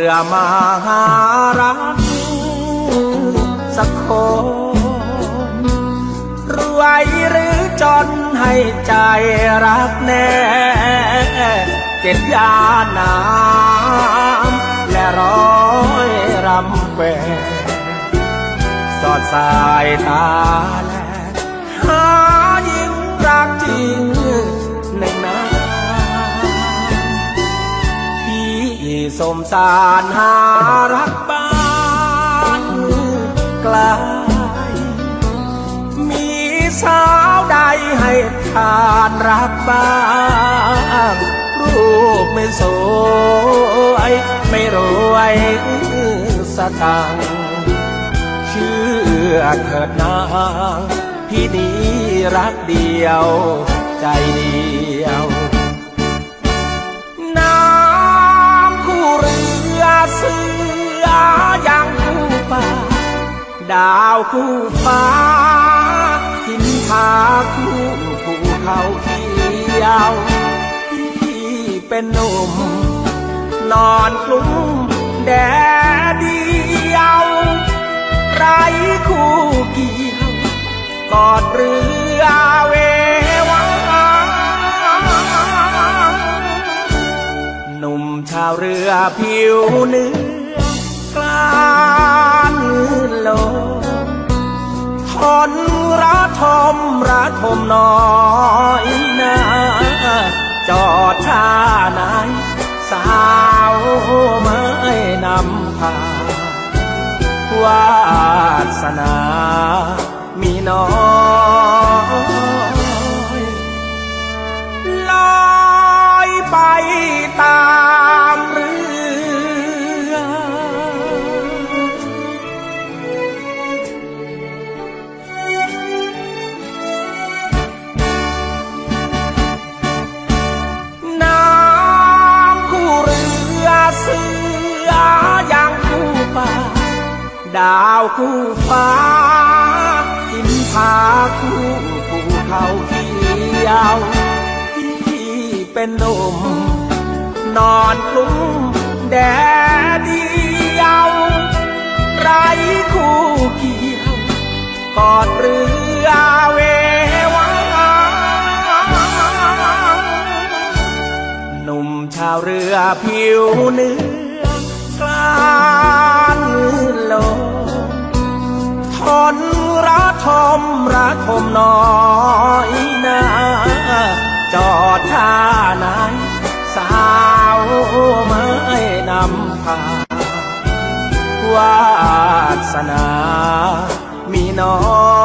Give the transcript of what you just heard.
รือมาหารักสักคนรวยหรือจนให้ใจรักแน่เจ็ดยาน้ำและร้อยรำแควสอดสายตา สมสารหารักบ้านไกลมีสาวใดให้ทานรักบ้างรูปไม่สวยไม่รวยสตังเชื่อเถิดนางพี่นี้รักเดียวใจดี เสือยังคู่ป่า ดาวคู่ฟ้าหินผาคู่ภูเขาเขียวที่เป็นหนุ่มนอนคลุ้ม เรือผิวเนื้อกลานโลทนระทมระทมน้อยนาจอดท่าไหนสาวไม่นำพาวาสนา เสือยังคู่ป่า ดาวคู่ฟ้าหินผาคู่ภูเขาเขียวที่เป็นหนุ่มนอนคลุ้มแดดเดียว ไรคู่เกี่ยวกอดเรือ ผิวเนื้อกลานโลกทนระทมระทมน้อยนาจอดท่าไหนสาวไม่นำพาวาสนามีน้อย